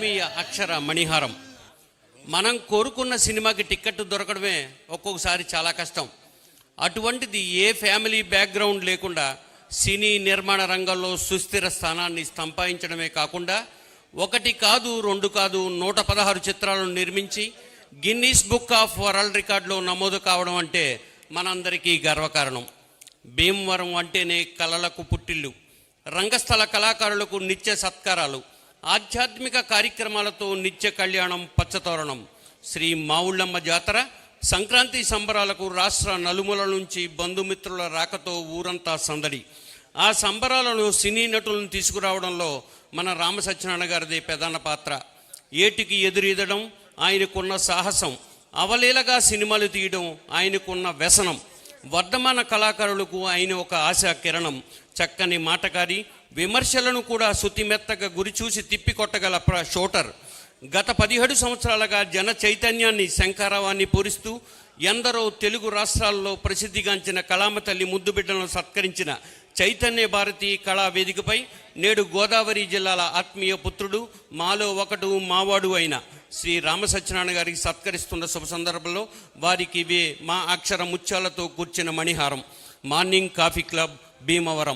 ఆత్మీయ అక్షర మణిహారం. మనం కోరుకున్న సినిమాకి టికెట్ దొరకడమే ఒక్కొక్కసారి చాలా కష్టం. అటువంటిది ఏ ఫ్యామిలీ బ్యాక్గ్రౌండ్ లేకుండా సినీ నిర్మాణ రంగంలో సుస్థిర స్థానాన్ని సంపాదించడమే కాకుండా ఒకటి కాదు రెండు కాదు నూట పదహారు చిత్రాలను నిర్మించి గిన్నీస్ బుక్ ఆఫ్ వరల్డ్ రికార్డులో నమోదు కావడం అంటే మనందరికీ గర్వకారణం. భీమవరం అంటేనే కళలకు పుట్టిల్లు. రంగస్థల కళాకారులకు నిత్య సత్కారాలు. ఆధ్యాత్మిక కార్యక్రమాలతో నిత్య కళ్యాణం పచ్చతోరణం. శ్రీ మావుళ్ళమ్మ జాతర సంక్రాంతి సంబరాలకు రాష్ట్ర నలుమూల నుంచి బంధుమిత్రుల రాకతో ఊరంతా సందడి. ఆ సంబరాలను సినీ నటులను తీసుకురావడంలో మన రామసత్యనారాయణ గారిది ప్రధాన పాత్ర. ఏటికి ఎదురీదడం ఆయనకున్న సాహసం. అవలీలగా సినిమాలు తీయడం ఆయనకున్న వ్యసనం. వర్ధమాన కళాకారులకు ఆయన ఒక ఆశా కిరణం. చక్కని మాటకారి విమర్శలను కూడా శుతిమెత్తగా గురిచూసి తిప్పికొట్టగల ప్ర షోటర్. గత పదిహేడు సంవత్సరాలుగా జన చైతన్యాన్ని శంకారావాన్ని పూరిస్తూ ఎందరో తెలుగు రాష్ట్రాల్లో ప్రసిద్ధిగాంచిన కళామతల్లి ముద్దు బిడ్డలను సత్కరించిన చైతన్య భారతి కళా వేదికపై నేడు గోదావరి జిల్లాల ఆత్మీయ పుత్రుడు మాలో ఒకడు మావాడు అయిన శ్రీ రామసత్యనారాయణ గారికి సత్కరిస్తున్న శుభ సందర్భంలో వారికి ఇవే మా అక్షర ముత్యాలతో కూర్చిన మణిహారం. Morning coffee club Bhimavaram.